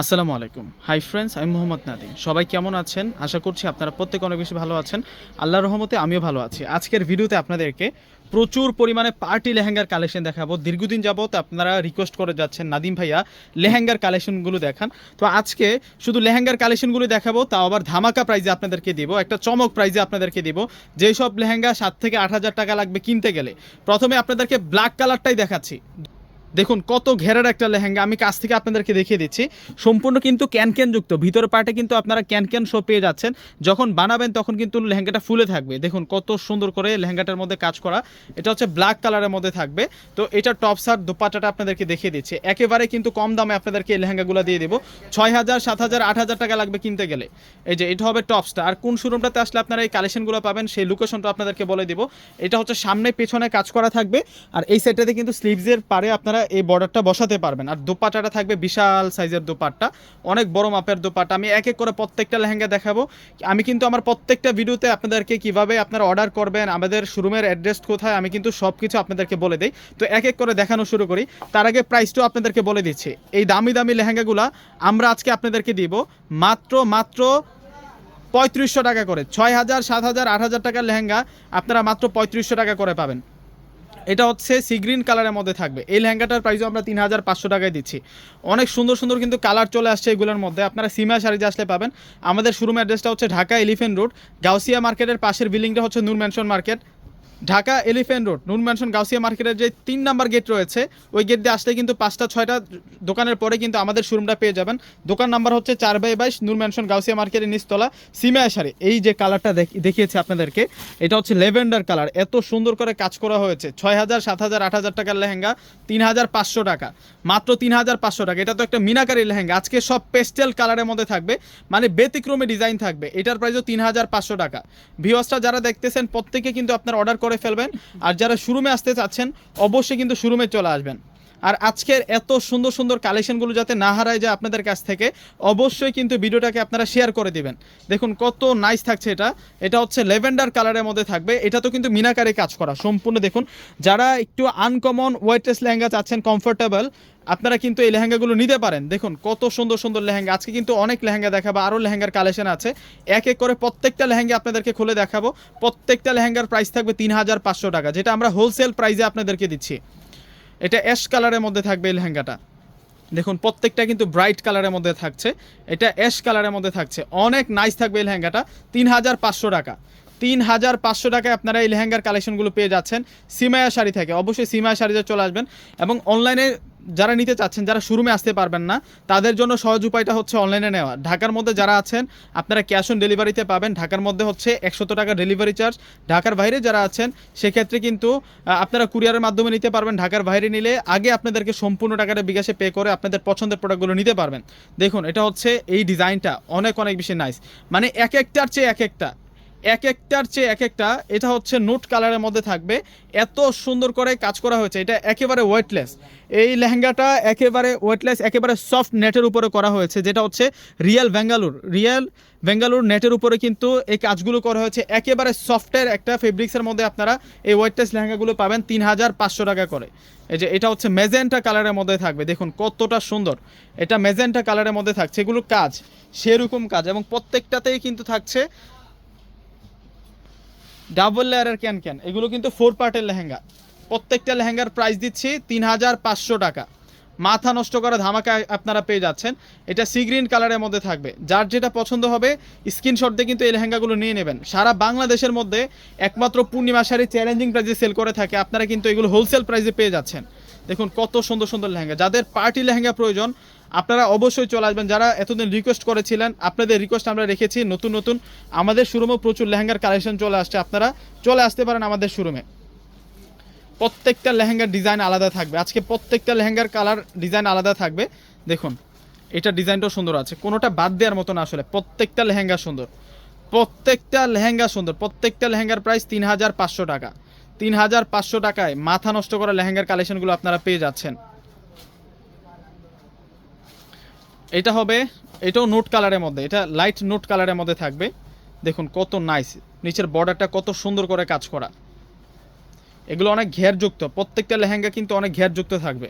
আসসালামু আলাইকুম। Hi friends আমি মোহাম্মদ নাদিম সবাই কেমন আছেন? আশা করছি আপনারা প্রত্যেক অনেক বেশি ভালো আছেন। আল্লাহর রহমতে আমিও ভালো আছি। আজকের ভিডিওতে আপনাদেরকে প্রচুর পরিমাণে পার্টি লেহেঙ্গার কালেকশন দেখাবো। দীর্ঘদিন যাবত আপনারা রিকোয়েস্ট করে যাচ্ছেন নাদিম ভাইয়া লেহেঙ্গার কালেকশনগুলো দেখান। তো আজকে শুধু লেহেঙ্গার কালেকশনগুলো দেখাবো, তাও আবার ধামাকা প্রাইজে আপনাদেরকে দিব। একটা চমক প্রাইজে আপনাদেরকে দিব। যেই সব লেহেঙ্গা সাত থেকে আট হাজার টাকা লাগবে কিনতে গেলে। প্রথমে আপনাদেরকে ব্ল্যাক কালারটাই দেখাচ্ছি। দেখুন, কত ঘেরার একটা লেহেঙ্গা। আমি কাছ থেকে আপনাদেরকে দেখিয়ে দিচ্ছি। সম্পূর্ণ কিন্তু ক্যান ক্যান যুক্ত ভিতর পার্টে কিন্তু আপনারা ক্যান ক্যান শো পেয়ে যাচ্ছেন। যখন বানাবেন, তখন কিন্তু লেহেঙ্গাটা ফুলে থাকবে। দেখুন, কত সুন্দর করে লেহেঙ্গাটার মধ্যে কাজ করা। এটা হচ্ছে ব্ল্যাক কালারের মধ্যে থাকবে। তো এটা টপস আর দোপাটাটা আপনাদেরকে দেখিয়ে দিচ্ছি। একেবারে কিন্তু কম দামে আপনাদেরকে এই লেহেঙ্গাগুলো দিয়ে দেবো। ছয় হাজার, সাত হাজার, আট হাজার টাকা লাগবে কিনতে গেলে। এই যে, এটা হবে টপসটা আর কোন শোরুমটাতে আসলে আপনারা এই কালেকশনগুলো পাবেন, সেই লোকেশনটা আপনাদেরকে বলে দেবো। এটা হচ্ছে সামনে, পেছনে কাজ করা থাকবে। আর এই সাইডটাতে কিন্তু স্লিভসের পারে আপনারা এই বর্ডারটা বসাতে পারবেন। আর দোপাটাটা থাকবে বিশাল সাইজের দোপাট্টা। অনেক বড় মাপের দোপাট্টা। আমি এক এক করে প্রত্যেকটা লেহেঙ্গা দেখাবো। আমি কিন্তু আমার প্রত্যেকটা ভিডিওতে আপনাদেরকে কীভাবে আপনারা অর্ডার করবেন, আমাদের শোরুমের অ্যাড্রেস কোথায়, আমি কিন্তু সব কিছু আপনাদেরকে বলে দিই। তো এক এক করে দেখানো শুরু করি। তার আগে প্রাইসটাও আপনাদেরকে বলে দিচ্ছি। এই দামি দামি লেহেঙ্গাগুলো আমরা আজকে আপনাদেরকে দিব মাত্র মাত্র পঁয়ত্রিশশো টাকা করে। ছয় হাজার, সাত হাজার, আট হাজার টাকার লেহেঙ্গা আপনারা মাত্র পঁয়ত্রিশশো টাকা করে পাবেন। এটা হচ্ছে সি গ্রিন কালারের মধ্যে থাকবে। এই লেহেঙ্গাটার প্রাইসও আমরা তিন হাজার পাঁচশো টাকায় দিচ্ছি। অনেক সুন্দর সুন্দর কিন্তু কালার চলে আসছে এগুলোর মধ্যে। আপনারা সিমা শাড়িতে আসলে পাবেন, আমাদের শোরুম অ্যাড্রেসটা হচ্ছে ঢাকা এলিফেন্ট রোড, গাউসিয়া মার্কেটের পাশের বিল্ডিংটা হচ্ছে Noor mansion market. Dhaka elephant road, Noor mansion Gausia মার্কেটের যে তিন নাম্বার গেট রয়েছে, ওই গেট দিয়ে আসলে কিন্তু পাঁচটা, ছয়টা দোকানের পরে কিন্তু আমাদের শোরুমটা পেয়ে যাবেন। দোকান নাম্বার হচ্ছে চার বাই বাইশ, নুন ম্যানশন গাউসিয়া মার্কেটের নিচতলা, সিমা শাড়ি এই যে কালারটা দেখিয়েছে আপনাদেরকে, এটা হচ্ছে লেভেন্ডার কালার। এত সুন্দর করে কাজ করা হয়েছে। ছয় হাজার, সাত হাজার, আট হাজার টাকার লেহেঙ্গা, তিন হাজার পাঁচশো টাকা। মাত্র তিন হাজার পাঁচশো টাকা। এটা তো একটা মিনাকারি লেহেঙ্গা। আজকে সব পেস্টেল কালারের মধ্যে থাকবে। মানে ব্যতিক্রমে ডিজাইন থাকবে। এটার প্রাইসও তিন হাজার পাঁচশো টাকা। ভিওসটা যারা দেখতেছেন, প্রত্যেকে কিন্তু আপনার অর্ডার করে ফেলবেন। আর যারা শোরুমে আসতে চাচ্ছেন অবশ্যই কিন্তু শোরুমে চলে আসবেন। আর আজকের এত সুন্দর সুন্দর কালেকশনগুলো যাতে না হারায় যায় আপনাদের কাছ থেকে, অবশ্যই কিন্তু ভিডিওটাকে আপনারা শেয়ার করে দিবেন। দেখুন কত নাইস থাকছে এটা। এটা হচ্ছে লেভেন্ডার কালারের মধ্যে থাকবে। এটা তো কিন্তু মিনাকারে কাজ করা, সম্পূর্ণ দেখুন। যারা একটু আনকমন ওয়েটলেস লেহেঙ্গা চাচ্ছেন কমফোর্টেবল আপনারা কিন্তু এই লেহেঙ্গাগুলো নিতে পারেন। দেখুন কত সুন্দর সুন্দর লেহেঙ্গা। আজকে কিন্তু অনেক লেহেঙ্গা দেখাবো, আরও লেহেঙ্গার কালেকশন আছে। এক এক করে প্রত্যেকটা লেহেঙ্গা আপনাদেরকে খুলে দেখাবো। প্রত্যেকটা লেহেঙ্গার প্রাইস থাকবে তিন হাজার পাঁচশো টাকা, যেটা আমরা হোলসেল প্রাইসে আপনাদেরকে দিচ্ছি। এটা অ্যাশ কালারের মধ্যে থাকবে এই লেহেঙ্গাটা। দেখুন, প্রত্যেকটা কিন্তু ব্রাইট কালারের মধ্যে থাকছে। এটা অ্যাশ কালারের মধ্যে থাকছে। অনেক নাইস থাকবে এই লেহেঙ্গাটা। তিন হাজার পাঁচশো টাকা। তিন হাজার পাঁচশো টাকায় আপনারা এই লেহেঙ্গার কালেকশনগুলো পেয়ে যাচ্ছেন। সিমায়া শাড়ি থেকে। অবশ্যই সিমায়া শাড়িতে চলে আসবেন এবং অনলাইনে যারা নিতে চাচ্ছেন, যারা শোরুমে আসতে পারবেন না, তাদের জন্য সহজ উপায়টা হচ্ছে অনলাইনে নেওয়া। ঢাকার মধ্যে যারা আছেন, আপনারা ক্যাশ অন ডেলিভারিতে পাবেন। ঢাকার মধ্যে হচ্ছে একশত টাকা ডেলিভারি চার্জ। ঢাকার বাইরে যারা আছেন, সেক্ষেত্রে কিন্তু আপনারা কুরিয়ারের মাধ্যমে নিতে পারবেন। ঢাকার বাইরে নিলে আগে আপনাদেরকে সম্পূর্ণ টাকাটা বিকাশে পে করে আপনাদের পছন্দের প্রোডাক্টগুলো নিতে পারবেন। দেখুন, এটা হচ্ছে এই ডিজাইনটা অনেক অনেক বেশি নাইস মানে এক একটার চেয়ে এক একটা। এক একটার চেয়ে এক একটা, এটা হচ্ছে নোট কালারের মধ্যে থাকবে। এত সুন্দর করে কাজ করা হয়েছে, এটা একেবারে ওয়েটলেস এই লেহেঙ্গাটা একেবারে ওয়েটলেস একেবারে সফট নেটের উপরে করা হয়েছে, যেটা হচ্ছে রিয়েল বেঙ্গালুর রিয়েল বেঙ্গালুর নেটের উপরে কিন্তু এই কাজগুলো করা হয়েছে, একেবারে সফটের একটা ফেব্রিক্সের মধ্যে আপনারা এই ওয়েটলেস লেহেঙ্গাগুলো পাবেন তিন হাজার পাঁচশো টাকা করে। এই যে, এটা হচ্ছে মেজেন্টা কালারের মধ্যে থাকবে, দেখুন কতটা সুন্দর। এটা মেজেন্টা কালারের মধ্যে থাকছে, এগুলো কাজ, সেরকম কাজ এবং প্রত্যেকটাতেই কিন্তু থাকছে ডাবল লেয়ারের ক্যান ক্যান এগুলো কিন্তু ফোর পার্টের লেহেঙ্গা। প্রত্যেকটা লেহেঙ্গার প্রাইস দিচ্ছি তিন হাজার পাঁচশো টাকা। মাথা নষ্ট করা ধামাকা আপনারা পেয়ে যাচ্ছেন। এটা সি গ্রিন কালারের মধ্যে থাকবে। যার যেটা পছন্দ হবে স্ক্রিনশট দিয়ে কিন্তু এই লেহেঙ্গাগুলো নিয়ে নেবেন। সারা বাংলাদেশের মধ্যে একমাত্র পূর্ণিমা শাড়ি চ্যালেঞ্জিং প্রাইসে সেল করে থাকে। আপনারা কিন্তু এগুলো হোলসেল প্রাইসে পেয়ে যাচ্ছেন। দেখুন কত সুন্দর সুন্দর লেহেঙ্গা। যাদের পার্টি লেহেঙ্গা প্রয়োজন আপনারা অবশ্যই চলে আসবেন। যারা এতদিন রিকোয়েস্ট করেছিলেন, আপনাদের রিকোয়েস্ট আমরা রেখেছি নতুন নতুন। আমাদের শোরুমেও প্রচুর লেহেঙ্গার কালেকশন চলে আসছে। আপনারা চলে আসতে পারেন আমাদের শোরুমে প্রত্যেকটা লেহেঙ্গার ডিজাইন আলাদা থাকবে। আজকে প্রত্যেকটা লেহেঙ্গার কালার ডিজাইন আলাদা থাকবে। দেখুন, এটা ডিজাইনটাও সুন্দর আছে। কোনোটা বাদ দেওয়ার মতো না আসলে। প্রত্যেকটা লেহেঙ্গা সুন্দর। প্রত্যেকটা লেহেঙ্গা সুন্দর। প্রত্যেকটা লেহেঙ্গার প্রাইস তিন হাজার পাঁচশো টাকা। তিন হাজার পাঁচশো টাকায় মাথা নষ্ট করা লেহেঙ্গার কালেকশনগুলো আপনারা পেয়ে যাচ্ছেন। এটা হবে, এটাও নোট কালারের মধ্যে, এটা লাইট নোট কালারের মধ্যে থাকবে। দেখুন কত নাইস নিচের বর্ডারটা কত সুন্দর করে কাজ করা। এগুলো অনেক ঘেরযুক্ত, প্রত্যেকটা লেহেঙ্গা কিন্তু অনেক ঘেরযুক্ত থাকবে।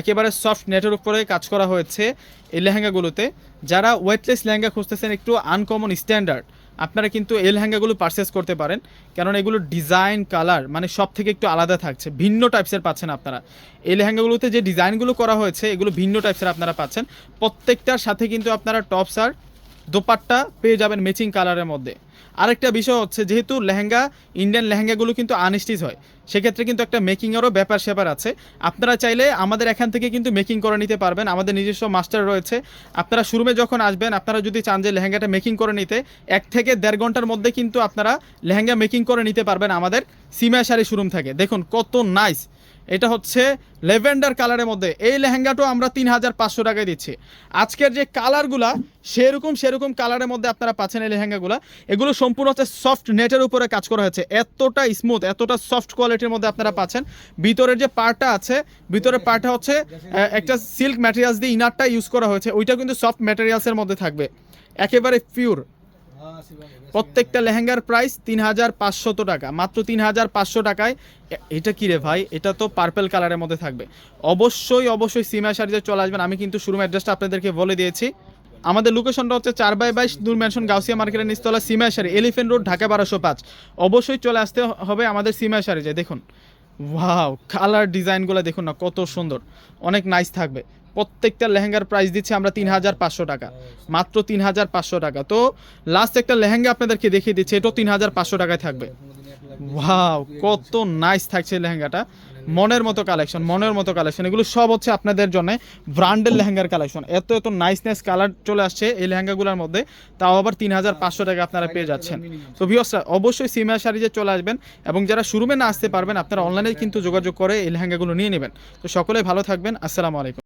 একেবারে সফট নেটের উপরে কাজ করা হয়েছে এই লেহেঙ্গাগুলোতে। যারা ওয়েটলেস লেহেঙ্গা খুঁজতেছেন একটু আনকমন স্ট্যান্ডার্ড আপনারা কিন্তু এল লেহেঙ্গাগুলো পারচেস করতে পারেন। কারণ এগুলো ডিজাইন কালার মানে সব থেকে একটু আলাদা থাকছে। ভিন্ন টাইপসের পাচ্ছেন আপনারা। এল লেহেঙ্গাগুলোতে যে ডিজাইনগুলো করা হয়েছে, এগুলো ভিন্ন টাইপসের আপনারা পাচ্ছেন। প্রত্যেকটার সাথে কিন্তু আপনারা টপস আর দোপাট্টা পেয়ে যাবেন ম্যাচিং কালারের মধ্যে। আরেকটা বিষয় হচ্ছে, যেহেতু লেহেঙ্গা ইন্ডিয়ান লেহেঙ্গাগুলো কিন্তু আনস্টিচ হয়, সেক্ষেত্রে কিন্তু একটা মেকিংয়েরও ব্যাপার স্যাপার আছে। আপনারা চাইলে আমাদের এখান থেকে কিন্তু মেকিং করে নিতে পারবেন, আমাদের নিজস্ব মাস্টার রয়েছে। আপনারা শোরুমে যখন আসবেন, আপনারা যদি চান যে লেহেঙ্গাটা মেকিং করে নিতে, এক থেকে দেড় ঘণ্টার মধ্যে কিন্তু আপনারা লেহেঙ্গা মেকিং করে নিতে পারবেন আমাদের সিমা শাড়ি শোরুম থেকে। দেখুন, কত নাইস এটা হচ্ছে লেভেন্ডার কালারের মধ্যে। এই লেহেঙ্গাটাও আমরা তিন হাজার পাঁচশো টাকায় দিচ্ছি। আজকের যে কালারগুলা, সেরকম সেরকম কালারের মধ্যে আপনারা পাচ্ছেন এই লেহেঙ্গাগুলা। এগুলো সম্পূর্ণ হচ্ছে সফট নেটের উপরে কাজ করা হয়েছে। এতটা স্মুথ এতটা সফট কোয়ালিটির মধ্যে আপনারা পাচ্ছেন। ভিতরের যে পার্টটা আছে, ভিতরের পার্টটা হচ্ছে একটা সিল্ক ম্যাটেরিয়ালস দিয়ে ইনারটা ইউজ করা হয়েছে। ওইটা কিন্তু সফট ম্যাটেরিয়ালসের মধ্যে থাকবে। একেবারে পিওর প্রত্যেকটা লেহেঙ্গার প্রাইস তিন হাজার পাঁচশত টাকা। মাত্র তিন হাজার পাঁচশো টাকায়। এটা কি রে ভাই? এটা তো পার্পেল কালারের মধ্যে থাকবে। অবশ্যই অবশ্যই সিমা শাড়িতে চলে আসবেন। আমি কিন্তু শুরু অ্যাড্রেসটা আপনাদেরকে বলে দিয়েছি। আমাদের লোকেশনটা হচ্ছে চার বাই বাইশ দূর ম্যানশন গাউসিয়া মার্কেটের নিচতলা সিমা শাড়ি এলিফেন্ট রোড ঢাকা বারোশো পাঁচ। অবশ্যই চলে আসতে হবে আমাদের সিমা শাড়ি যে দেখুন ওয়াও কালার ডিজাইনগুলো দেখুন না, কত সুন্দর। অনেক নাইস থাকবে। প্রত্যেকটা লেহেঙ্গার প্রাইস দিচ্ছি আমরা তিন হাজার পাঁচশো টাকা। মাত্র তিন হাজার পাঁচশো টাকা। তো লাস্ট একটা লেহেঙ্গা আপনাদেরকে দেখিয়ে দিচ্ছি, এটাও তিন হাজার পাঁচশো টাকায় থাকবে। ওয়াও কত নাইস থাকছে লেহেঙ্গাটা। মনের মতো কালেকশন মনের মতো কালেকশন এগুলো সব হচ্ছে আপনাদের জন্য ব্র্যান্ডের লেহেঙ্গার কালেকশন এত এত নাইস নাইস কালার চলে আসছে এই লেহেঙ্গাগুলোর মধ্যে। তাও আবার তিন হাজার পাঁচশো টাকা আপনারা পেয়ে যাচ্ছেন। তো ভিওসরা অবশ্যই সিমা শাড়িতে চলে আসবেন এবং যারা শোরুমে না আসতে পারবেন, আপনারা অনলাইনে কিন্তু যোগাযোগ করে এই লেহেঙ্গাগুলো নিয়ে নেবেন। তো সকলেই ভালো থাকবেন। আসসালামু আলাইকুম।